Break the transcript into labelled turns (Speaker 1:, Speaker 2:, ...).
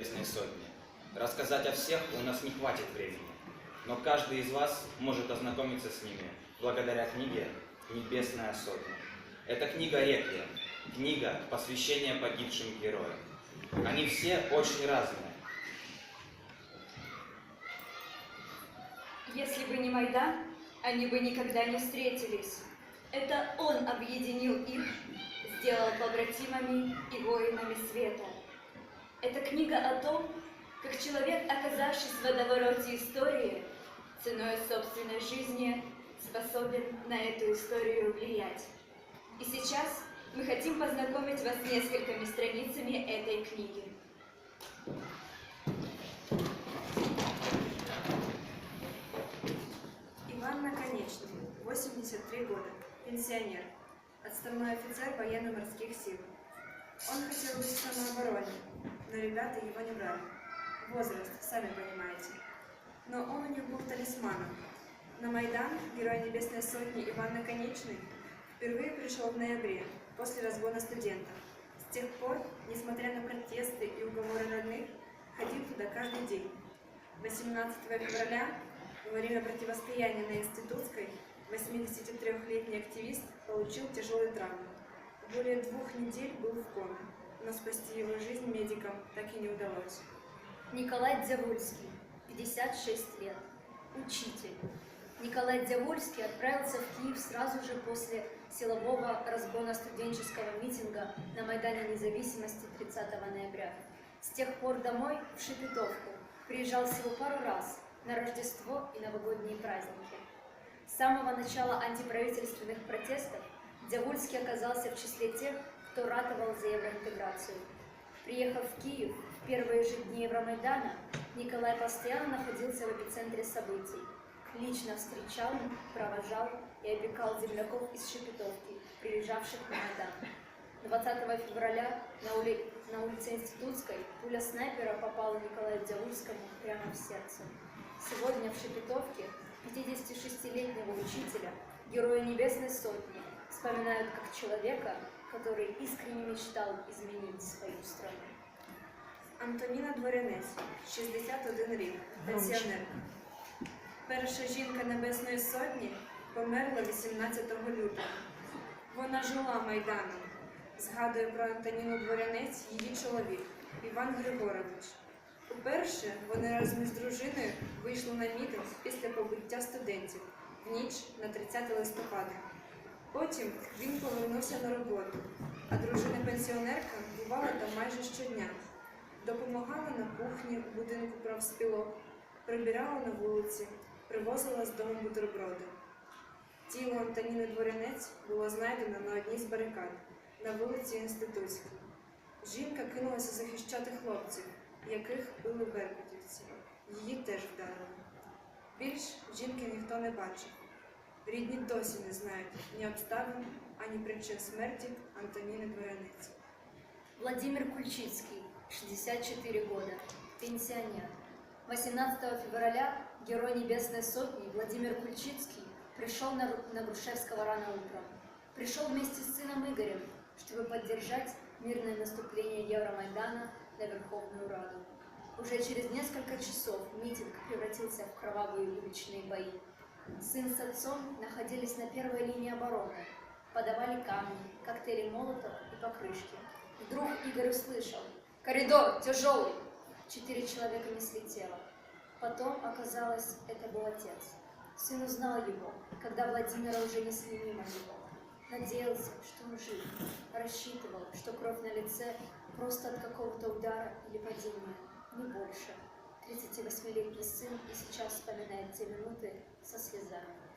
Speaker 1: Небесной сотни. Рассказать о всех у нас не хватит времени, но каждый из вас может ознакомиться с ними благодаря книге «Небесная сотня». Это книга реквием, книга посвящения погибшим героям. Они все очень разные.
Speaker 2: Если бы не Майдан, они бы никогда не встретились. Это он объединил их, сделал побратимами и воинами света. Это книга о том, как человек, оказавшись в водовороте истории, ценой собственной жизни, способен на эту историю влиять. И сейчас мы хотим познакомить вас с несколькими страницами этой книги.
Speaker 3: Иван Наконечный, 83 года, пенсионер, отставной офицер военно-морских сил. Он хотел быть в самообороне, но ребята его не брали. Возраст, сами понимаете. Но он у них был талисманом. На Майдан герой Небесной Сотни Иван Наконечный впервые пришел в ноябре, после разгона студентов. С тех пор, несмотря на протесты и уговоры родных, ходил туда каждый день. 18 февраля, во время противостояния на Институтской, 83-летний активист получил тяжелые травмы. Более двух недель был в коме, но спасти его жизнь медикам так и не удалось.
Speaker 2: Николай Дзявульский, 56 лет, учитель. Николай Дзявульский отправился в Киев сразу же после силового разгона студенческого митинга на Майдане Независимости 30 ноября. С тех пор домой, в Шепетовку, приезжал всего пару раз на Рождество и новогодние праздники. С самого начала антиправительственных протестов Дзявульский оказался в числе тех, кто ратовал за евроинтеграцию. Приехав в Киев в первые же дни Евромайдана, Николай постоянно находился в эпицентре событий. Лично встречал, провожал и опекал земляков из Шепетовки, приезжавших на Майдан. 20 февраля на, ули- на улице Институтской пуля снайпера попала Николаю Дзяульскому прямо в сердце. Сегодня в Шепетовке 56-летнего учителя, героя Небесной Сотни, вспоминают как человека, который искренне мечтал изменить свою страну.
Speaker 3: Антоніна Дворянець, 61 рік, пенсіонерка. Перша жінка Небесної Сотні померла 18 лютого. Вона жила Майданом. Згадує про Антоніну Дворянець її чоловік Іван Григорович. Уперше вони разом із дружиною вийшли на мітинг після побиття студентів в ніч на 30 листопада. Потім він повернувся на роботу, а дружина-пенсіонерка бувала там майже щодня. Допомагала на кухні у будинку профспілок, прибирала на вулиці, привозила з дому бутерброди. Тіло Антоніни Дворянець було знайдено на одній з барикад на вулиці Інститутській. Жінка кинулася захищати хлопців, яких били беркутівці. Її теж вдарили. Більш жінки ніхто не бачив. Рідні досі не знають ні обставин, ані причин смерті Антоніни Дворянець.
Speaker 2: Владимир Кульчицкий, 64 года, пенсионер. 18 февраля герой Небесной Сотни Владимир Кульчицкий пришел на, Ру- на Грушевского рано утром. Пришел вместе с сыном Игорем, чтобы поддержать мирное наступление Евромайдана на Верховную Раду. Уже через несколько часов митинг превратился в кровавые уличные бои. Сын с отцом находились на первой линии обороны, подавали камни, коктейли молотов и покрышки. Вдруг Игорь услышал «Коридор, тяжелый!» Четыре человека несли тело. Потом оказалось, это был отец. Сын узнал его, когда Владимира уже несли мимо него. Надеялся, что он жив, рассчитывал, что кровь на лице просто от какого-то удара или падения, не больше. 38-летний сын и сейчас вспоминает те минуты со слезами.